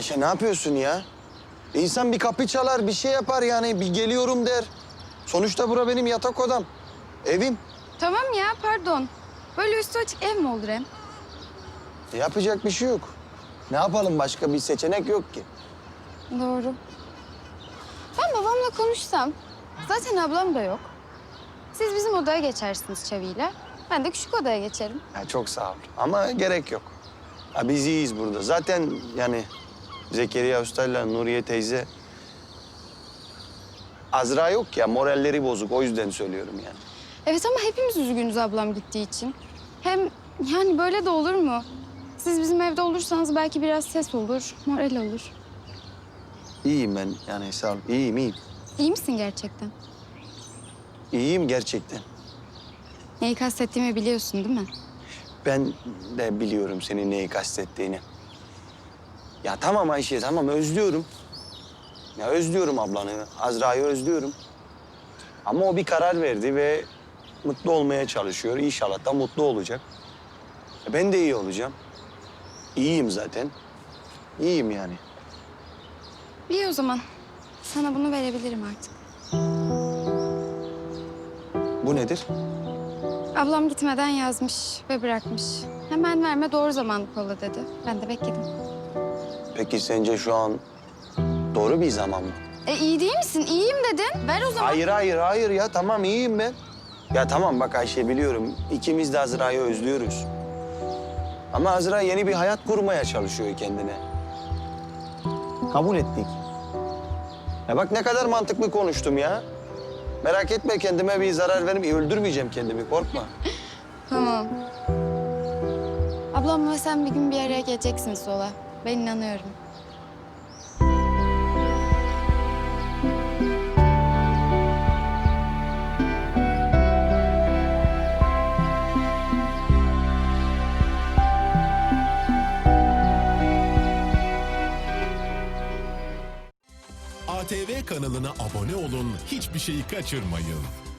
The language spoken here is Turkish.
Ayşe ne yapıyorsun ya? İnsan bir kapı çalar, bir şey yapar yani. Bir geliyorum der. Sonuçta bura benim yatak odam. Evim. Tamam ya pardon. Böyle üstü açık ev mi olur hem? E, Yapacak bir şey yok. Ne yapalım başka bir seçenek yok ki. Doğru. Ben babamla konuşsam. Zaten ablam da yok. Siz bizim odaya geçersiniz Çavi'yle. Ben de küçük odaya geçerim. Ya çok sağ ol ama gerek yok. Ya biz iyiyiz burada. Zaten yani Zekeriya Usta'yla Nuriye teyze... Azra yok ya, moralleri bozuk. O yüzden söylüyorum yani. Evet ama hepimiz üzgünüz ablam gittiği için. Hem yani böyle de olur mu? Siz bizim evde olursanız belki biraz ses olur, moral olur. İyiyim ben yani sağ ol. İyiyim, iyiyim. İyi misin gerçekten? İyiyim gerçekten. Neyi kastettiğimi biliyorsun değil mi? Ben de biliyorum senin neyi kastettiğini. Ya tamam Ayşe, tamam özlüyorum. Ya özlüyorum ablanı, Azra'yı özlüyorum. Ama o bir karar verdi ve mutlu olmaya çalışıyor. İnşallah da mutlu olacak. E Ben de iyi olacağım. İyiyim zaten. İyiyim yani. İyi o zaman. Sana bunu verebilirim artık. Bu nedir? Ablam gitmeden yazmış ve bırakmış. Hemen verme doğru zaman kolla dedi. Ben de bekledim. Peki sence şu an doğru bir zaman mı? E iyi değil misin? İyiyim dedin. Ver o zaman. Hayır, hayır, hayır ya. Tamam iyiyim ben. Ya tamam bak Ayşe biliyorum. İkimiz de Azra'yı özlüyoruz. Ama Azra yeni bir hayat kurmaya çalışıyor kendine. Kabul ettik. Ya bak ne kadar mantıklı konuştum ya. Merak etme kendime bir zarar vermeyeyim. Öldürmeyeceğim kendimi korkma. Tamam. Ablamla sen bir gün bir araya geleceksiniz sola. Ben inanıyorum. ATV kanalına abone olun, hiçbir şeyi kaçırmayın.